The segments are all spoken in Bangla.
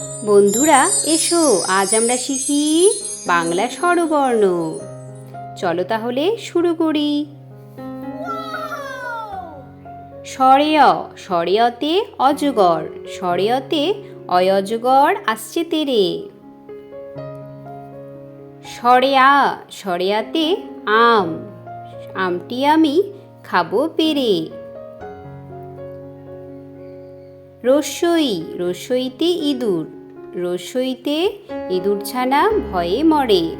বন্ধুরা, এসো, আজ আমরা শিখি বাংলা স্বরবর্ণ। চলো তাহলে শুরু করি। সরেয় সরেয়তে অজগর সরেয়তে অয়জগর আসছে তেরে। সরেয়া সরেয়াতে আম, আমটি আমি খাব পেরে। রসই, রসইতে ইঁদুর রসইতে ইঁদুর ছানা ভয়ে মরে।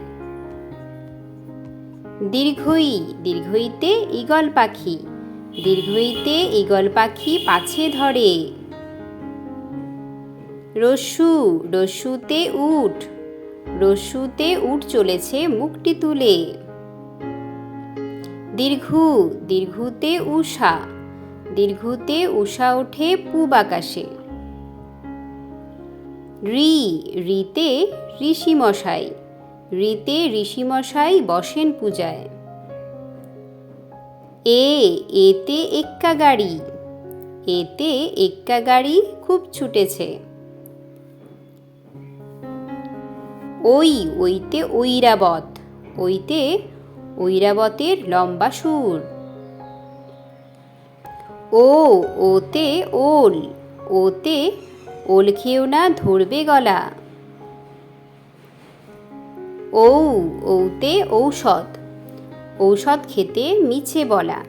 দীর্ঘই, দীর্ঘইতে ঈগল পাখি, দীর্ঘইতে ঈগল পাখি পাছে ধরে। রসু, রসুতে উঠ রসুতে উঠ চলেছে মুখটি তুলে। দীর্ঘু, দীর্ঘুতে উষা দীর্ঘুতে উষা ওঠে পূব আকাশে। রি, রিতে ঋষিমশাই রিতে ঋষিমশাই বসেন পূজায়। এ, এতে এক্কা গাড়ি, এতে এক্কা গাড়ি খুব ছুটেছে। ওই, ওইতে ঐরাবত, ওইতে ঐরাবতের লম্বা সুর। ও, ওতে ওল ওতে ওল খেও না ধরবে গলা। ও ঔতে ঔষধ ঔষধ খেতে মিছে বলা।